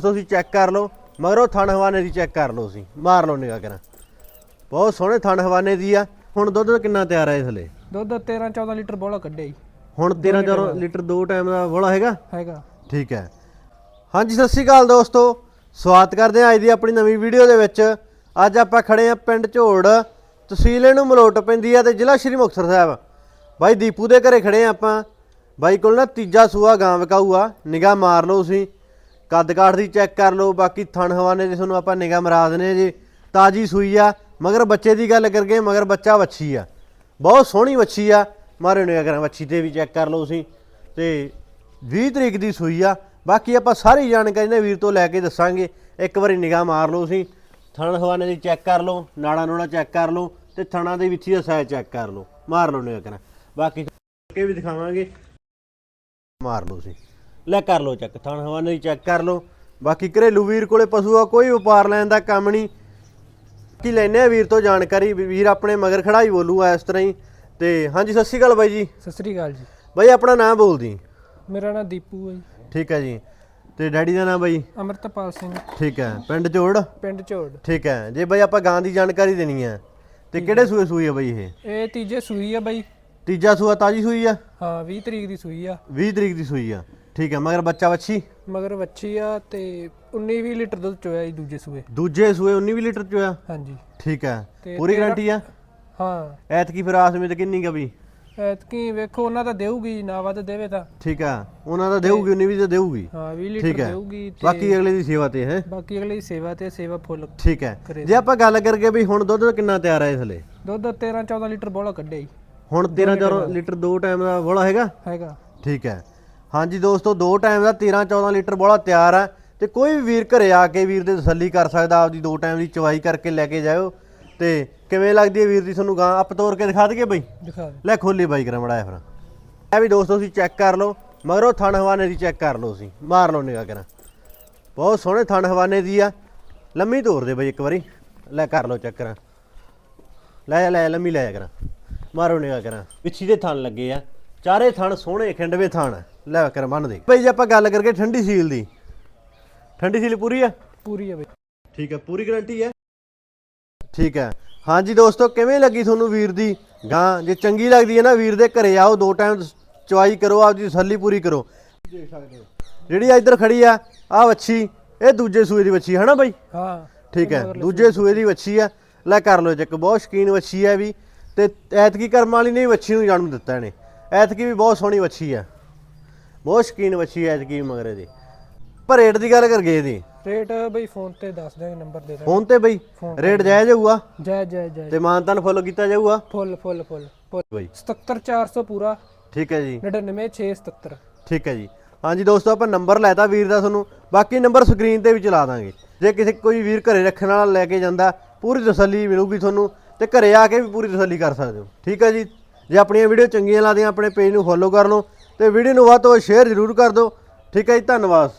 ਤੁਸੀਂ ਚੈੱਕ ਕਰ ਲਓ ਮਗਰੋਂ ਥਣ ਹਵਾਨੇ ਦੀ ਚੈੱਕ ਕਰ ਲਓ ਤੁਸੀਂ ਮਾਰ ਲਓ ਨਿਗਾਹ ਕਰਾਂ। ਬਹੁਤ ਸੋਹਣੇ ਥਣ ਹਵਾਨੇ ਦੀ ਆ ਹੁਣ ਦੁੱਧ ਕਿੰਨਾ ਤਿਆਰ ਹੈ ਇਸ ਲਈ ਦੁੱਧ 13 14 ਲੀਟਰ ਬੋਲਾ ਕੱਢਿਆ ਜੀ। ਹੁਣ 13 14 ਲੀਟਰ ਦੋ ਟਾਈਮ ਦਾ ਬੋਲਾ ਹੈਗਾ? ਹੈਗਾ। ਠੀਕ ਹੈ। ਹਾਂਜੀ ਸਤਿ ਸ਼੍ਰੀ ਅਕਾਲ ਦੋਸਤੋ। ਸਵਾਗਤ ਕਰਦੇ ਹਾਂ ਅੱਜ ਦੀ ਆਪਣੀ ਨਵੀਂ ਵੀਡੀਓ ਦੇ ਵਿੱਚ। ਅੱਜ ਆਪਾਂ ਖੜੇ ਹਾਂ ਪਿੰਡ ਝੋੜ ਤਹਿਸੀਲ ਇਹਨੂੰ ਮਲੋਟ ਪੈਂਦੀ ਆ ਤੇ ਜ਼ਿਲ੍ਹਾ ਸ਼੍ਰੀ ਮੁਕਤਸਰ ਸਾਹਿਬ। ਬਾਈ ਦੀਪੂ ਦੇ ਘਰੇ ਖੜੇ ਹਾਂ ਆਪਾਂ। ਬਾਈ ਕੋਲ ਨਾ ਤੀਜਾ ਸੂਆ ਗਾਂ ਵਿਕਾਊ ਆ ਨਿਗਾਹ ਮਾਰ ਲਓ ਤੁਸੀਂ। ਕੱਦ ਕਾਠ ਦੀ ਚੈੱਕ ਕਰ ਲਓ, ਬਾਕੀ ਥਣ ਹਵਾਨੇ ਦੀ ਤੁਹਾਨੂੰ ਆਪਾਂ ਨਿਗਾਹ ਮਰਾ ਦਨੇ ਜੀ, ਤਾਜੀ ਸੂਈ ਆ, ਮਗਰ ਬੱਚੇ ਦੀ ਗੱਲ ਕਰਕੇ ਮਗਰ ਬੱਚਾ ਵੱਛੀ ਆ। ਬਹੁਤ ਸੋਹਣੀ ਵੱਛੀ ਆ ਮਾਰੇ ਨਿਗਾਹ ਕਰਾਂ, ਵੱਛੀ ਤੇ ਵੀ ਚੈੱਕ ਕਰ ਲਓ ਤੁਸੀਂ। ਤੇ 20 ਤਰੀਕ ਦੀ ਸੂਈ ਆ, ਬਾਕੀ ਆਪਾਂ ਸਾਰੀ ਜਾਣਕਾਰੀ ਨੇ ਵੀਰ ਤੋਂ ਲੈ ਕੇ ਦੱਸਾਂਗੇ, ਇੱਕ ਵਾਰੀ ਨਿਗਾਹ ਮਾਰ ਲਓ ਤੁਸੀਂ। ਥਣ ਹਵਾਨੇ ਦੀ ਚੈੱਕ ਕਰ ਲਓ, ਨਾੜਾ ਨੂੜਾ ਚੈੱਕ ਕਰ ਲਓ, ਤੇ ਥਣਾ ਦੇ ਵਿੱਚ ਹੀ ਸਾਇਜ਼ ਚੈੱਕ ਕਰ ਲਓ। ਮਾਰ ਲਓ ਨਿਗਾਹ ਕਰਾਂ। ਬਾਕੀ ਕੇ ਵੀ ਦਿਖਾਵਾਂਗੇ। ਮਾਰ ਲਓ ਤੁਸੀਂ। ਲੈ ਕਰ ਲਓ ਚੈੱਕ ਥਣ ਹਵਾਨੇ ਦੀ ਚੈੱਕ ਕਰ ਲਓ। ਬਾਕੀ ਘਰੇਲੂ ਵੀਰ ਕੋਲੇ ਪਸ਼ੂ ਆ ਕੋਈ ਵਪਾਰ ਲੈਣ ਦਾ ਕੰਮ ਨਹੀਂ। ਕੀ ਲੈਨੇ ਆ ਵੀਰ ਤੋਂ ਜਾਣਕਾਰੀ? ਵੀ ਵੀਰ ਆਪਣੇ ਮਗਰ ਖੜਾਈ ਬੋਲੂਗਾ ਇਸ ਤਰ੍ਹਾਂ ਹੀ। ਤੇ ਹਾਂਜੀ ਸਤਿ ਸ਼੍ਰੀ ਅਕਾਲ ਬਾਈ ਜੀ। ਸਤਿ ਸ੍ਰੀ ਅਕਾਲ ਜੀ। ਬਾਈ ਆਪਣਾ ਨਾਮ ਬੋਲਦੀ ਮੇਰਾ ਨਾਮ ਦੀਪੂ ਹੈ ਜੀ। ਠੀਕ ਹੈ ਜੀ। ਤੇ ਡੈਡੀ ਦਾ ਨਾਮ ਬਾਈ? ਅਮਰਤਪਾਲ ਸਿੰਘ। ਠੀਕ ਹੈ ਪਿੰਡ ਜੋੜ ਪਿੰਡ ਝੋੜ ਠੀਕ ਹੈ ਜੇ ਬਾਈ ਆਪਾਂ ਗਾਂ ਦੀ ਜਾਣਕਾਰੀ ਦੇਣੀ ਹੈ ਤੇ ਕਿਹੜੇ ਸੂਏ ਸੂਈ ਹੈ ਬਾਈ ਇਹ? ਇਹ ਤੀਜੇ ਸੂਈ ਆ ਬਾਈ। ਤੀਜਾ ਸੂਆ ਤਾਜੀ ਸੂਈ ਆ? ਹਾਂ 20 ਤਰੀਕ ਦੀ ਸੂਈ ਆ। 20 ਤਰੀਕ ਦੀ ਸੂਈ ਆ। ਠੀਕ ਹੈ ਮਗਰ ਬੱਚਾ ਵੱਛੀ? ਮਗਰ ਵੱਛੀ ਆ ਤੇ 19 20 ਲੀਟਰ ਦੁੱਧ ਚੋਇਆ ਜੀ ਦੂਜੇ ਸੂਏ। ਦੂਜੇ ਸੂਏ 19 ਵੀ ਲੀਟਰ ਚੋਇਆ? ਹਾਂਜੀ। ਠੀਕ ਹੈ ਤੇ ਪੂਰੀ ਤੇਰਾਂ- ਗਾਰੰਟੀ ਆ? ਹਾਂ। ਐਤਕੀ ਫਿਰ ਆਸ ਉਮੀਦ ਕਿੰਨੀ ਕਾ ਵੀ? ਐਤਕੀ ਵੇਖੋ ਉਹਨਾਂ ਤਾਂ ਦੇਊਗੀ ਨਾ ਵੱਧ ਦੇਵੇ ਤਾਂ। ਠੀਕ ਆ ਉਹਨਾਂ ਦਾ ਦੇਊਗੀ 19 ਵੀ ਤਾਂ ਦੇਊਗੀ। ਹਾਂ 20 ਠੀਕ ਲੀਟਰ ਹੈ ਦੇਊਗੀ ਤੇ ਬਾਕੀ ਅਗਲੇ ਦੀ ਸੇਵਾ ਤੇ ਹੈ। ਬਾਕੀ ਅਗਲੇ ਦੀ ਸੇਵਾ ਤੇ ਸੇਵਾ ਫੁੱਲ ਠੀਕ ਹੈ ਕਰੇ ਜੇ ਆਪਾਂ ਗੱਲ ਕਰਕੇ ਵੀ ਹੁਣ ਦੁੱਧ ਕਿੰਨਾ ਤਿਆਰ ਹੈ ਇਸ ਲਈ ਦੁੱਧ 13 14 ਲੀਟਰ ਬੋਲਾ ਕੱਢਿਆ ਜੀ। ਹੁਣ 13 14 ਲੀਟਰ ਦੋ ਟਾਈਮ ਦਾ ਬੋਲਾ ਹੈਗਾ? ਹੈਗਾ। ਠੀਕ ਹੈ ਹਾਂਜੀ ਦੋਸਤੋ ਦੋ ਟਾਈਮ ਦਾ 13 14 ਲੀਟਰ ਬੋਲਾ ਤਿਆਰ ਹੈ ਤੇ ਕੋਈ ਵੀ ਵੀਰ ਘਰੇ ਆ ਕੇ ਵੀਰ ਦੇ ਤਸੱਲੀ ਕਰ ਸਕਦਾ ਆਪਦੀ ਦੋ ਟਾਈਮ ਦੀ ਚਵਾਈ ਕਰਕੇ ਲੈ ਕੇ ਜਾਇਓ। ਤੇ ਕਿਵੇਂ ਲੱਗਦੀ ਹੈ ਵੀਰ ਦੀ ਤੁਹਾਨੂੰ ਗਾਂ? ਅਪ ਤੋਰ ਕੇ ਦਿਖਾ ਦਈਏ ਬਈ? ਦਿਖਾ ਲੈ ਖੋਲੀ ਬਾਈ ਕਰਾਂ ਮੜਾਇਆ ਫਿਰ। ਇਹ ਵੀ ਦੋਸਤੋ ਤੁਸੀਂ ਚੈੱਕ ਕਰ ਲਓ। ਮਗਰੋਂ ਥਣ ਹਵਾਨੇ ਦੀ ਚੈੱਕ ਕਰ ਲਓ ਤੁਸੀਂ। ਮਾਰ ਲਓ ਨਿਗਾਹ ਕਰਾਂ। ਬਹੁਤ ਸੋਹਣੇ ਥਣ ਹਵਾਨੇ ਦੀ ਆ। ਲੰਮੀ ਤੋਰ ਦੇ ਬਈ ਇੱਕ ਵਾਰੀ। ਲੈ ਕਰ ਲਓ ਚੈੱਕ ਕਰਾਂ। ਲੈ ਲੈ ਲੰਮੀ ਲੈ ਕਰਾਂ। ਮਾਰੋ ਨਿਗਾਹ ਕਰਾਂ। ਪਿੱਛੀ ਦੇ ਥਣ ਲੱਗੇ ਆ। ਚਾਰੇ ਥਣ ਸੋਹਣੇ ਖਿੰਡਵੇਂ ਥਣ। ਆ। ਲੈ ਕਰ ਬੰਨ ਦੇ। ਬਈ ਜੇ ਆਪਾਂ ਗੱਲ ਕਰਕੇ ਠੰਡੀ ਸੀਲ ਦੀ। ਠੰਡੀ ਸੀਲ ਪੂਰੀ ਆ? ਪੂਰੀ ਆ ਬਾਈ। ਠੀਕ ਹੈ ਪੂਰੀ ਗਾਰੰਟੀ ਹੈ ਠੀਕ ਹੈ ਹਾਂਜੀ ਦੋਸਤੋ ਕਿਵੇਂ ਲੱਗੀ ਤੁਹਾਨੂੰ ਵੀਰ ਦੀ? ਗਾਂ ਜੇ ਚੰਗੀ ਲੱਗਦੀ ਹੈ ਨਾ ਵੀਰ ਦੇ ਘਰੇ ਆਓ ਦੋ ਟਾਈਮ ਚਵਾਈ ਕਰੋ ਆਪਦੀ ਤਸੱਲੀ ਪੂਰੀ ਕਰੋ। ਜਿਹੜੀ ਇੱਧਰ ਖੜੀ ਆ ਆ ਵੱਛੀ ਇਹ ਦੂਜੇ ਸੂਏ ਦੀ ਵੱਛੀ ਹੈ ਨਾ ਬਾਈ? ਹਾਂ। ਠੀਕ ਹੈ ਦੂਜੇ ਸੂਏ ਦੀ ਵੱਛੀ ਆ। ਲੈ ਕਰ ਲਓ ਚੱਕ ਬਹੁਤ ਸ਼ਕੀਨ ਵੱਛੀ ਹੈ ਵੀ। ਤੇ ਐਤਕੀ ਕਰਮ ਵਾਲੀ ਨੇ ਵੱਛੀ ਨੂੰ ਜਨਮ ਦਿੱਤਾ ਇਹਨੇ। ਐਤਕੀ ਵੀ ਬਹੁਤ ਸੋਹਣੀ ਵੱਛੀ ਆ। ਬਹੁਤ ਸ਼ਕੀਨ ਵੱਛੀ ਹੈ ਐਤਕੀ ਮਗਰੇ ਦੀ ਪਰ ਰੇਟ ਦੀ ਗੱਲ ਕਰ ਗਏ ਦੀ ਰੇਟ ਬਈ ਫੋਨ ਤੇ ਦੱਸ ਦਿਆਂਗੇ ਨੰਬਰ ਦੇ ਦਾਂਗੇ ਫੋਨ ਤੇ ਬਈ? ਰੇਟ ਜਾਇਜ਼ ਹੋਊਗਾ? ਜੈ ਜੈ ਜੈ ਤੇ ਮਾਨਤਾਨ ਫੋਲੋ ਕੀਤਾ ਜਾਊਗਾ? ਫੁੱਲ ਫੁੱਲ ਫੁੱਲ ਫੁੱਲ। ਬਈ। 77400 ਪੂਰਾ। ਠੀਕ ਹੈ ਜੀ। 99677 ਠੀਕ ਹੈ ਜੀ। ਹਾਂਜੀ ਦੋਸਤੋ ਆਪਾਂ ਨੰਬਰ ਲੈਤਾ ਵੀਰ ਦਾ ਤੁਹਾਨੂੰ। ਬਾਕੀ ਨੰਬਰ ਸਕਰੀਨ ਤੇ ਵੀ ਚਲਾ ਦਾਂਗੇ। ਜੇ ਕਿਸੇ ਕੋਈ ਵੀਰ ਘਰੇ ਰੱਖਣ ਵਾਲਾ ਲੈ ਕੇ ਜਾਂਦਾ ਪੂਰੀ ਤਸੱਲੀ ਮਿਲੂਗੀ ਤੁਹਾਨੂੰ ਤੇ ਘਰੇ ਆ ਕੇ ਵੀ ਪੂਰੀ ਤਸੱਲੀ ਕਰ ਸਕਦੇ ਹੋ। ਠੀਕ ਹੈ ਜੀ। ਜੇ ਆਪਣੀਆਂ ਵੀਡੀਓ ਚੰਗੀਆਂ ਲੱਗਦੀਆਂ ਆਪਣੇ ਪੇਜ ਨੂੰ ਫੋਲੋ ਕਰ ਲਓ। ਤੇ ਵੀਡੀਓ ਨੂੰ ਵੱਧ ਤੋਂ ਵੱਧ ਸ਼ੇਅਰ ਜ਼ਰੂਰ ਕਰ ਦਿਓ। ਠੀਕ ਹੈ ਜੀ ਧੰਨਵਾਦ।